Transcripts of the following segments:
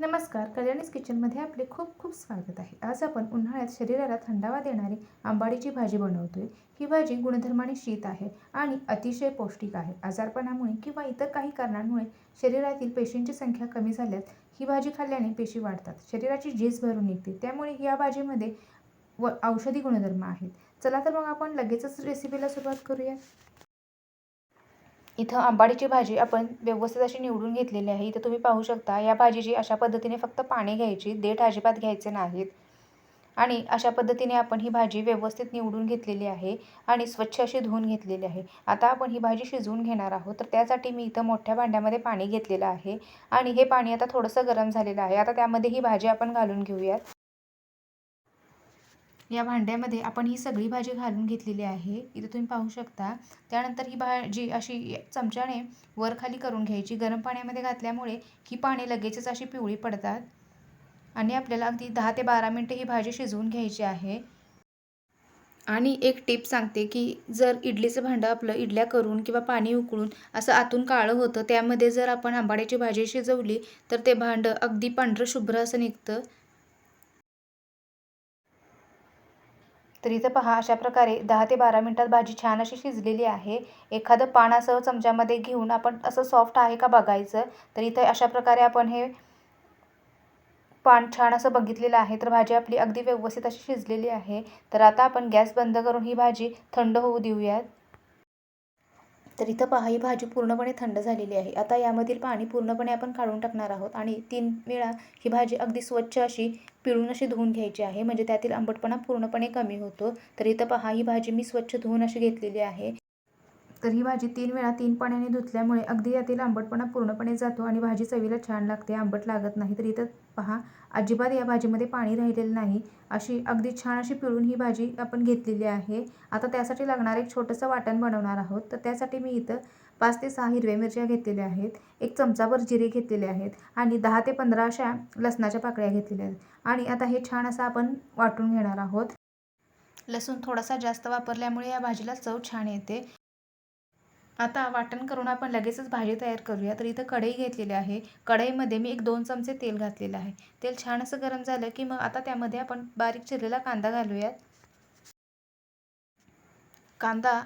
नमस्कार कल्याणीस किचनमध्ये आपले खूप खूप स्वागत आहे. आज आपण उन्हाळ्यात शरीराला थंडावा देणारी आंबाडीची भाजी बनवतोय. ही भाजी गुणधर्माने शीत आहे आणि अतिशय पौष्टिक आहे. आजारपणामुळे किंवा इतर काही कारणांमुळे शरीरातील पेशींची संख्या कमी झाल्यास ही भाजी खाल्ल्याने पेशी वाढतात. शरीराची झीज भरून निघते. त्यामुळे या भाजीमध्ये व औषधी गुणधर्म आहेत. चला तर मग आपण लगेचच रेसिपीला सुरुवात करूया. इथं आंबाडीची भाजी आपण व्यवस्थित अशी निवडून घेतलेली आहे. इथं तुम्ही पाहू शकता या भाजीची अशा पद्धतीने फक्त पाणी घ्यायची देठ अजिबात घ्यायचे नाहीत. आणि अशा पद्धतीने आपण ही भाजी व्यवस्थित निवडून घेतलेली आहे आणि स्वच्छ अशी धुवून घेतलेली आहे. आता आपण ही भाजी शिजवून घेणार आहोत. तर त्यासाठी मी इथं मोठ्या भांड्यामध्ये पाणी घेतलेलं आहे. आणि हे पाणी आता थोडंसं गरम झालेलं आहे. आता त्यामध्ये ही भाजी आपण घालून घेऊयात. या भांड्यामध्ये आपण ही सगळी भाजी घालून घेतलेली आहे. इथं तुम्ही पाहू शकता. त्यानंतर ही भाजी अशी चमच्याने वर खाली करून घ्यायची. गरम पाण्यामध्ये घातल्यामुळे ही पाणी लगेचच अशी पिवळी पडतात. आणि आपल्याला अगदी दहा ते बारा मिनटं ही भाजी शिजवून घ्यायची आहे. आणि एक टिप सांगते की जर इडलीचं भांडं आपलं इडल्या करून किंवा पाणी उकळून असं आतून काळं होतं त्यामध्ये जर आपण आंबाड्याची भाजी शिजवली तर ते भांडं अगदी पांढरं शुभ्र असं निघतं. तर इथं पहा अशा प्रकारे दहा ते बारा मिनटात भाजी छान अशी शिजलेली आहे. एखादं पान असं चमच्यामध्ये घेऊन आपण असं सॉफ्ट आहे का बघायचं? तर इथं अशा प्रकारे आपण हे पान छान असं बघितलेलं आहे. तर भाजी आपली अगदी व्यवस्थित अशी शिजलेली आहे. तर आता आपण गॅस बंद करून ही भाजी थंड होऊ देऊयात. तर इथं पहा ही भाजी पूर्णपणे थंड झालेली आहे. आता यामधील पाणी पूर्णपणे आपण काढून टाकणार आहोत आणि तीन वेळा ही भाजी अगदी स्वच्छ अशी पिळून अशी धुवून घ्यायची आहे. म्हणजे त्यातील आंबटपणा पूर्णपणे कमी होतो. तर इथं पहा ही भाजी मी स्वच्छ धुवून अशी घेतलेली आहे. तर ही भाजी तीन वेळा तीन पाण्याने धुतल्यामुळे अगदी यातील आंबटपणा पूर्णपणे जातो आणि भाजी चवीला छान लागते. आंबट लागत नाही. तर इथं पहा अजिबात या भाजीमध्ये पाणी राहिलेलं नाही. अशी अगदी छान अशी पिळून ही भाजी आपण घेतलेली आहे. आता त्यासाठी लागणार एक छोटंसं वाटण बनवणार आहोत. तर त्यासाठी मी इथं पाच ते सहा हिरव्या मिरच्या घेतलेल्या आहेत. एक चमचाभर जिरे घेतलेले आहेत आणि दहा ते पंधरा अशा लसणाच्या पाकळ्या घेतलेल्या आहेत. आणि आता हे छान असं आपण वाटून घेणार आहोत. लसूण थोडासा जास्त वापरल्यामुळे या भाजीला चव छान येते. आता वाटण करून आपण लगेचच भाजी तयार करूया. तर इथं कढई घेतलेली आहे. कढईमध्ये मी एक दोन चमचे तेल घातलेलं आहे. तेल छान असं गरम झालं की मग आता त्यामध्ये आपण बारीक चिरलेला कांदा घालूयात. कांदा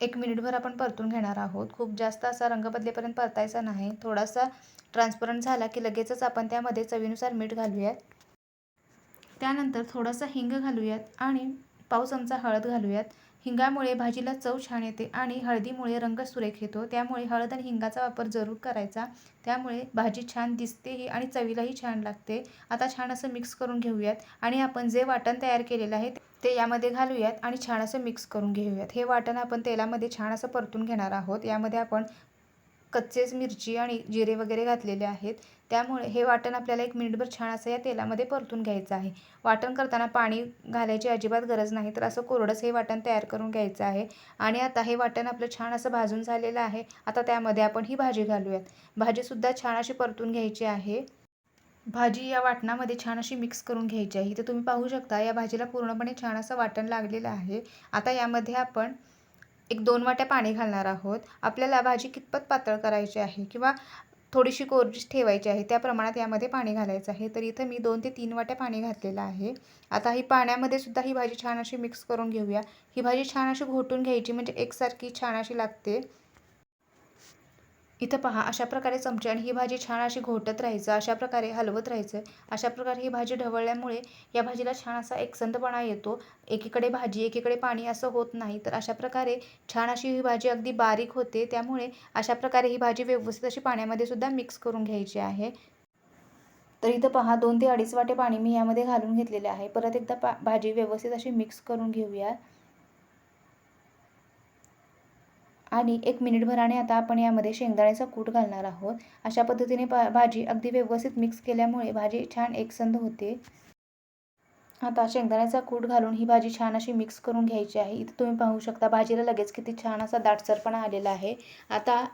एक मिनिटभर आपण परतून घेणार आहोत. खूप जास्त असा रंग बदलेपर्यंत परतायचा नाही. थोडासा ट्रान्सपरंट झाला की लगेचच आपण त्यामध्ये चवीनुसार मीठ घालूयात. त्यानंतर थोडासा हिंग घालूयात आणि पाव चमचा हळद घालूयात. हिंगामुळे भाजीला चव छान येते आणि हळदीमुळे रंग सुरेख येतो. त्यामुळे हळद आणि हिंगाचा वापर जरूर करायचा. त्यामुळे भाजी छान दिसतेही आणि चवीलाही छान लागते. आता छान असं मिक्स करून घेऊयात आणि आपण जे वाटण तयार केलेलं आहे ते यामध्ये घालूयात आणि छान असं मिक्स करून घेऊयात. हे वाटण आपण तेलामध्ये छान असं परतून घेणार आहोत. यामध्ये आपण कच्चेच मिरची आणि जिरे वगैरे घातलेले आहेत. त्यामुळे हे वाटण आपल्याला एक मिनिटभर छान असं या तेलामध्ये परतून घ्यायचं आहे. वाटण करताना पाणी घालायची अजिबात गरज नाही तर असं कोरडंच हे वाटण तयार करून घ्यायचं आहे. आणि आता हे वाटण आपलं छान असं भाजून झालेलं आहे. आता त्यामध्ये आपण ही भाजी घालूयात. भाजीसुद्धा छान अशी परतून घ्यायची आहे. भाजी या वाटणामध्ये छान अशी मिक्स करून घ्यायची आहे. इथे तुम्ही पाहू शकता या भाजीला पूर्णपणे छान असं वाटण लागलेलं आहे. आता यामध्ये आपण एक दोन वाट्या पाणी घालणार आहोत. आपल्याला भाजी कितपत पातळ करायची आहे किंवा थोडीशी कोरडीच ठेवायची आहे त्या प्रमाणात यामध्ये पाणी घालायचं आहे. तर इथं मी दोन ते तीन वाट्या पाणी घातलेलं आहे. आता ही पाण्यामध्ये सुद्धा ही भाजी छान अशी मिक्स करून घेऊया. ही भाजी छान अशी घोटून घ्यायची म्हणजे एकसारखी छान अशी लागते. इथं पहा अशा प्रकारे चमच्याने ही भाजी छान अशी घोटत राहायचं अशा प्रकारे हलवत राहायचं. अशा प्रकारे ही भाजी ढवळल्यामुळे या भाजीला छान असा एकसंदपणा येतो. एकीकडे भाजी एकीकडे पाणी असं होत नाही. तर अशा प्रकारे छान अशी ही भाजी अगदी बारीक होते. त्यामुळे अशा प्रकारे ही भाजी व्यवस्थित अशी पाण्यामध्ये सुद्धा मिक्स करून घ्यायची आहे. तर इथं पहा दोन ते अडीच वाटे पाणी मी यामध्ये घालून घेतलेले आहे. परत एकदा पा भाजी व्यवस्थित अशी मिक्स करून घेऊया. आणि एक मिनिटभराने आता आपण यामध्ये शेंगदाण्याचा कूट घालणार आहोत. अशा पद्धतीने भा भाजी अगदी व्यवस्थित मिक्स केल्यामुळे भाजी छान एकसंध होते. आता शेंगदाण्याचा कूट घालून ही भाजी छान अशी मिक्स करून घ्यायची आहे. इथं तुम्ही पाहू शकता भाजीला लगेच किती छान असा दाटसरपणा आलेला आहे. आता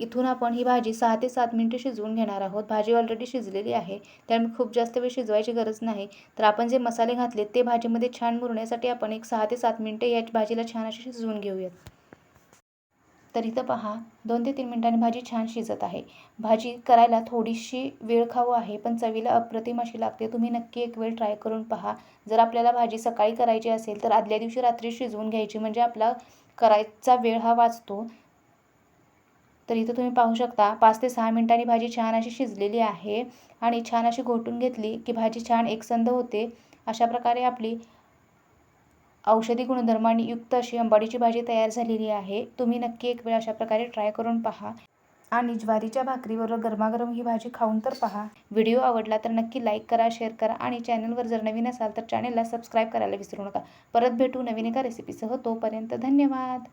इथून आपण ही भाजी सहा ते सात मिनटं शिजवून घेणार आहोत. भाजी ऑलरेडी शिजलेली आहे. त्यामुळे खूप जास्त वेळ शिजवायची गरज नाही. तर आपण जे मसाले घातले ते भाजीमध्ये छान मुरण्यासाठी आपण एक सहा ते सात मिनटं या भाजीला छान अशी शिजवून घेऊयात. तर इथं पहा दोन ते तीन मिनिटांनी भाजी छान शिजत आहे. भाजी करायला थोडीशी वेळ खाऊ आहे पण चवीला अप्रतिम अशी लागते. तुम्ही नक्की एक वेळ ट्राय करून पहा. जर आपल्याला भाजी सकाळी करायची असेल तर आदल्या दिवशी रात्री शिजवून घ्यायची म्हणजे आपला करायचा वेळ हा वाचतो. तर इथं तुम्ही पाहू शकता पाच ते सहा मिनिटांनी भाजी छान अशी शिजलेली आहे. आणि छान अशी घोटून घेतली की भाजी छान एकसंध होते. अशा प्रकारे आपली औषधी गुणधर्मांनी युक्त अशी अंबाडीची भाजी तयार झालेली आहे. तुम्ही नक्की एक वेळ अशा प्रकारे ट्राय करून पहा. आणि ज्वारीच्या भाकरीबरोबर गरमागरम ही भाजी खाऊन तर पहा. व्हिडिओ आवडला तर नक्की लाईक करा शेअर करा आणि चॅनलवर जर नवीन असाल तर चॅनलला सबस्क्राईब करायला विसरू नका. परत भेटू नवीन एका रेसिपीसह तोपर्यंत धन्यवाद.